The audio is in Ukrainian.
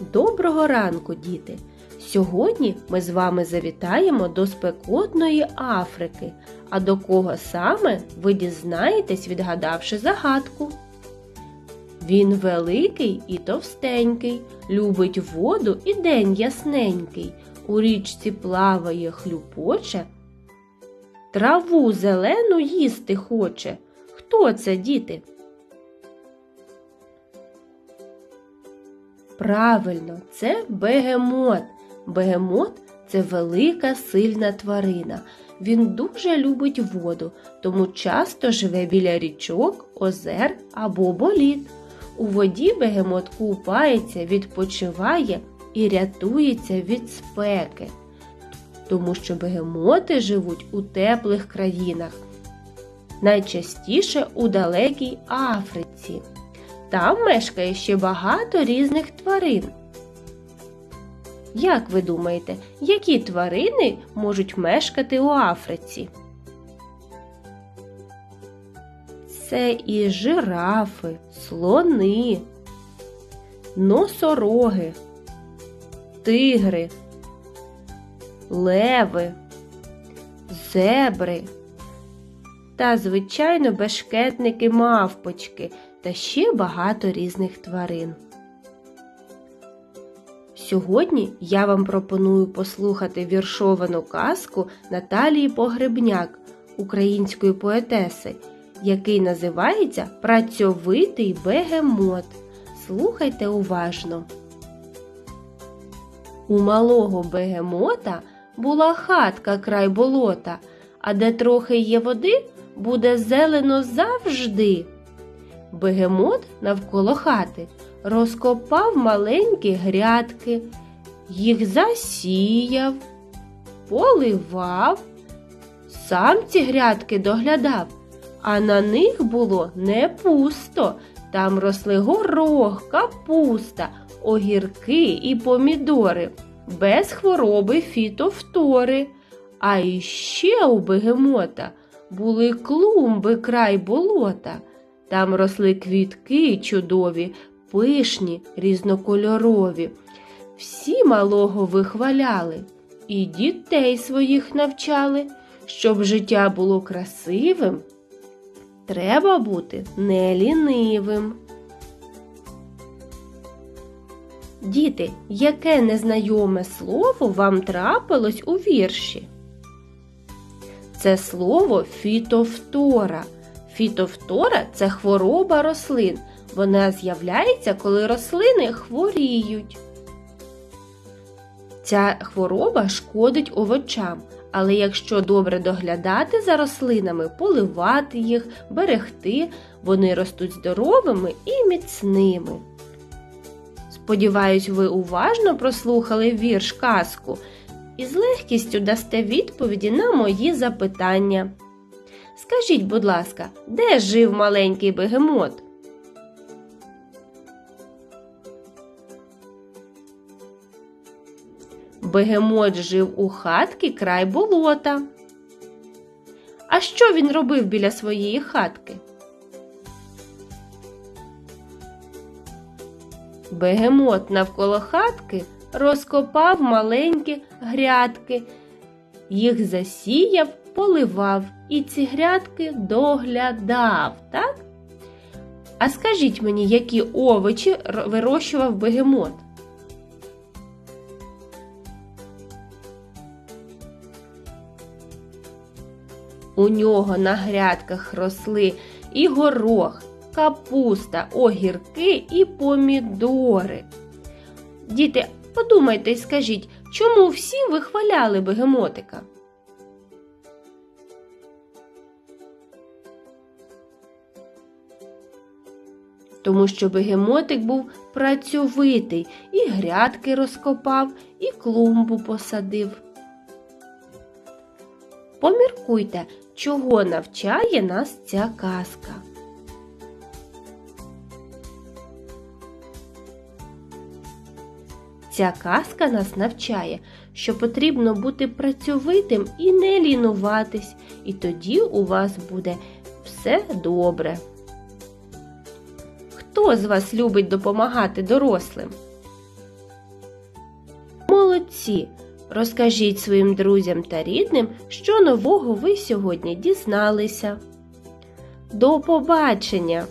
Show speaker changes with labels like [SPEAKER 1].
[SPEAKER 1] Доброго ранку, діти! Сьогодні ми з вами завітаємо до спекотної Африки. А до кого саме ви дізнаєтесь, відгадавши загадку. Він великий і товстенький, любить воду і день ясненький. У річці плаває, хлюпоче. Траву зелену їсти хоче. Хто це, діти? Правильно, це бегемот. Бегемот це велика сильна тварина. Він дуже любить воду, тому часто живе біля річок, озер або боліт. У воді бегемот купається, відпочиває і рятується від спеки, тому що бегемоти живуть у теплих країнах, найчастіше у далекій Африці. Там мешкає ще багато різних тварин. Як ви думаєте, які тварини можуть мешкати у Африці? Це і жирафи, слони, носороги, тигри, леви, зебри та, звичайно, бешкетники мавпочки та ще багато різних тварин. Сьогодні я вам пропоную послухати віршовану казку Наталії Погребняк, української поетеси, який називається Працьовитий бегемот. Слухайте уважно. У малого бегемота була хатка край болота, а де трохи є води, буде зелено завжди. Бегемот навколо хати розкопав маленькі грядки, їх засіяв, поливав, сам ці грядки доглядав, а на них було не пусто. Там росли горох, капуста, огірки і помідори, без хвороби фітофтори. А іще у бегемота були клумби край болота. Там росли квітки чудові, пишні, різнокольорові. Всі малого вихваляли і дітей своїх навчали, щоб життя було красивим. Треба бути не лінивим. Діти, яке незнайоме слово вам трапилось у вірші? Це слово фітофтора. Фітофтора це хвороба рослин. Вона з'являється, коли рослини хворіють. Ця хвороба шкодить овочам, але якщо добре доглядати за рослинами, поливати їх, берегти, вони ростуть здоровими і міцними. Сподіваюсь, ви уважно прослухали вірш казку і з легкістю дасте відповіді на мої запитання. Скажіть, будь ласка, де жив маленький бегемот? Бегемот жив у хатки край болота. А що він робив біля своєї хатки? Бегемот навколо хатки розкопав маленькі грядки, їх засіяв, поливав і ці грядки доглядав, так? А скажіть мені, які овочі вирощував бегемот? У нього на грядках росли і горох, капуста, огірки і помідори. Діти, подумайте і скажіть, чому всі вихваляли бегемотика? Тому що бегемотик був працьовитий, і грядки розкопав, і клумбу посадив. Поміркуйте, чого навчає нас ця казка. Ця казка нас навчає, що потрібно бути працьовитим і не лінуватись, і тоді у вас буде все добре. Хто з вас любить допомагати дорослим? молодці! Розкажіть своїм друзям та рідним, що нового ви сьогодні дізналися. До побачення!